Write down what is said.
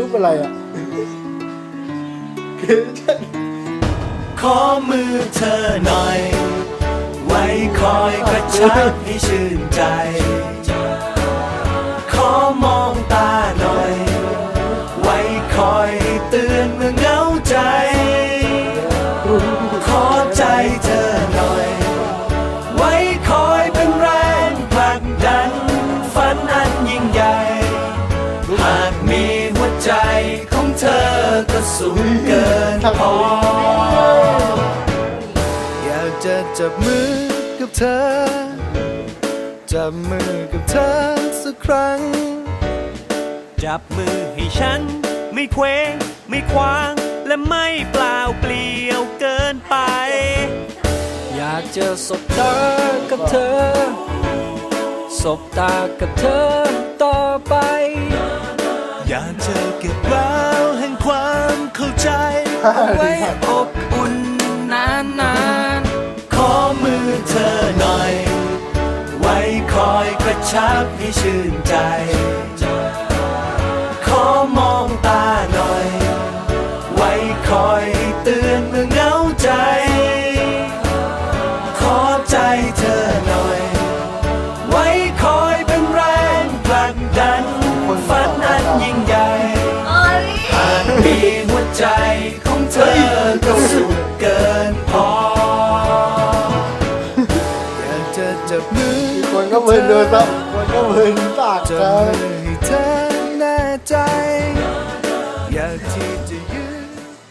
รูปอะไรอะขอมือเธอหน่อย ไว้คอยกระชับให้ชื่นใจ ใจของเธอก็สูงเกินพออยากจะจับมือกับเธอ จับมือกับเธอสักครั้ง จับมือให้ฉัน ไม่เคว้งไม่คว้าง และไม่เปล่าเปลี่ยวเกินไป อยากจะสบตากับเธอ สบตากับเธอต่อไป อยากจะเก็บแววแห่งความเข้าใจไว้อบอุ่นนานนานขอมือเธอหน่อย ไว้คอยกระชับให้ชื่นใจ ขอมองตาหน่อย ไว้คอย เธอก็สุขเกินพอ อยากจะจับมือคนก็มึนดูซะคนก็มึนตากเธอให้เธอแน่ใจ